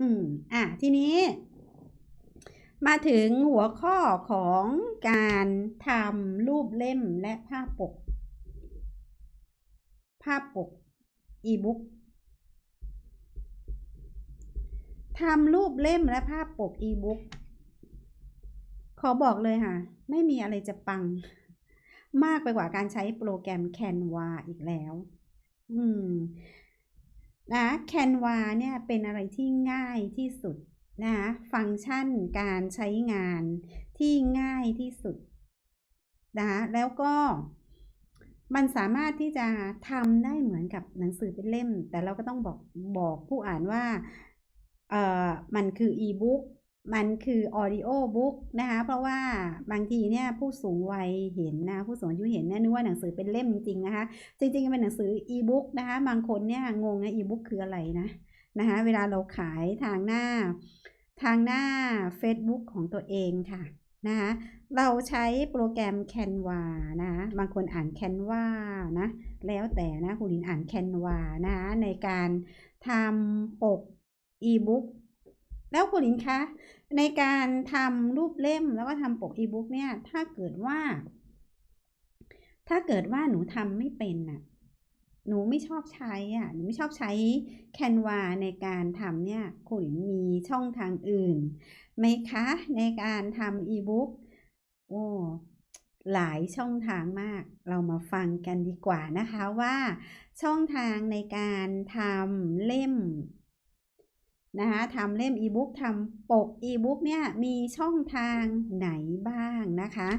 อืมอะทีนี้ มาถึงหัวข้อของการทำรูปเล่มและภาพปก ภาพปกอีบุ๊กทำรูปเล่มและภาพปกอีบุ๊กขอบอกเลยค่ะ ไม่มีอะไรจะปัง มากไปกว่าการใช้โปรแกรม Canva อีกแล้ว อืม นะแคนวาเนี่ยเป็นอะไรที่ง่ายที่สุดนะคะฟังก์ชันการใช้งานที่ง่ายที่สุดนะคะแล้วก็มันสามารถที่จะทำได้เหมือนกับหนังสือเป็นเล่ม แต่เราก็ต้องบอกบอกผู้อ่านว่าเออมันคืออีบุ๊ก มันคือออดิโอบุ๊กนะคะ เพราะว่าบางทีเนี่ยผู้สูงวัยเห็นนะ ผู้สูงอายุเห็นเนี่ยนึกว่าหนังสือเป็นเล่มจริงๆนะคะ จริงๆเป็นหนังสืออีบุ๊กนะคะ บางคนเนี่ยงงนะอีบุ๊กคืออะไรนะนะคะ เวลาเราขายทางหน้า ทางหน้า Facebook ของตัวเองค่ะนะคะเราใช้โปรแกรม Canva นะะบางคนอ่าน Canva นะ แล้วแต่นะคุณลินอ่าน Canva นะะในการทำปก e-book แล้วคุณลินคะในการทำรูปเล่มแล้วก็ทำปก e-book เนี่ย ถ้าเกิดว่า ถ้าเกิดว่าหนูทำไม่เป็นน่ะ หนูไม่ชอบใช้อะ หนูไม่ชอบใช้ Canva ในการทำเนี่ย คุณลินมีช่องทางอื่นไหมคะ ในการทำ e-book โอ้หลายช่องทางมาก เรามาฟังกันดีกว่านะคะว่า ช่องทางในการทำเล่ม นะคะทำเล่มอีบุ๊กทำปกอีบุ๊กเนี่ยมีช่องทางไหนบ้างนะคะ